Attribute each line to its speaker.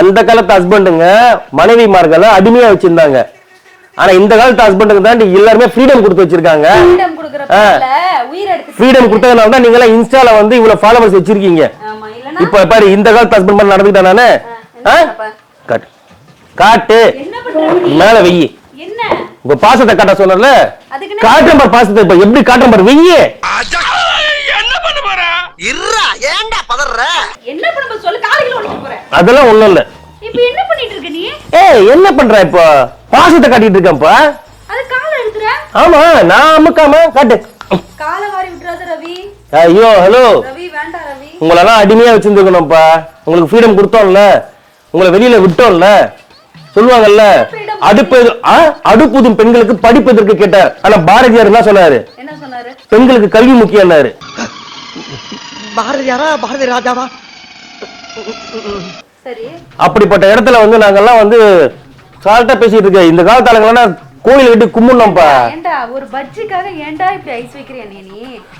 Speaker 1: அந்த காலத்து ஹஸ்பண்டுங்க மனைவிமார்களை அடிமையா வச்சிருந்தாங்க. ஆனா இந்த காலத்து ஹஸ்பண்டுக்கு தான் எல்லாருமே ஃப்ரீடம் கொடுத்து வச்சிருக்காங்க.
Speaker 2: ஃப்ரீடம் கொடுக்குற பேர்ல உயிர் எடுத்து
Speaker 1: ஃப்ரீடம் கொடுத்ததுனால தான் நீங்க எல்லாம் இன்ஸ்டால வந்து இவ்வளவு ஃபாலோவர்ஸ் வச்சிருக்கீங்க. இப்ப பாரு இந்த காலத்து ஹஸ்பண்ட் மாதிரி நடந்துக்கிட்டேன் நானு?
Speaker 2: என்ன?
Speaker 1: காட்டு. காட்டு.
Speaker 2: என்ன?
Speaker 1: மேல வெயி.
Speaker 2: என்ன?
Speaker 1: உங்க பாசத்தை காட்ட சொன்னல
Speaker 2: அதுக்கு என்ன?
Speaker 1: காட்டுறேன் பாரு பாசத்தை இப்ப எப்படி காட்டுறேன் பாரு வெய்யே
Speaker 3: இருடா ஏன்டா பதற
Speaker 2: என்ன பண்ண
Speaker 1: அதெல்லாம் ஒண்ணும் இல்ல.
Speaker 2: இப்போ என்ன பண்ணிட்டு இருக்க நீ?
Speaker 1: ஏய் என்ன பண்ற இப்போ? பாசத்தை காட்டிட்டு இருக்கேன்ப்பா
Speaker 2: அது காலை எடுத்துற
Speaker 1: ஆமா நான் அமுக்காம காட்டு.
Speaker 2: காலை வாரி விட்டுறாத ரவி.
Speaker 1: ஐயோ ஹலோ.
Speaker 2: ரவி வேண்டாம் ரவி.
Speaker 1: உங்களெல்லாம் அடிமையா வச்சிருந்துருக்கணும்ப்பா உங்களுக்கு ஃப்ரீடம் கொடுத்தோம்ல. உங்களை வெளியில விட்டோம்ல. சொல்லுவாங்கல்ல அடுப்பு? அடுப்புதும் பெண்களுக்கு படிப்பு எதற்கு கேட்டார். ஆனா பாரதியார் என்ன சொன்னாரு?
Speaker 2: என்ன சொன்னாரு?
Speaker 1: பெண்களுக்கு கல்வி முக்கியம்னாரு.
Speaker 3: பாரதியாரா பாரதி ராஜாவா
Speaker 1: அப்படிப்பட்ட இடத்துல வந்து நாங்கெல்லாம் வந்து சால்ட்டா பேசிட்டு இருக்க இந்த காலத்து ஆளுங்கெல்லாம் கோயில் விட்டு கும்பிடணும்ப்பா.
Speaker 2: ஏன்டா ஒரு பஜ்ஜிக்காக ஏன்டா இப்படி ஐஸ் வைக்கிறியா நீ நீ?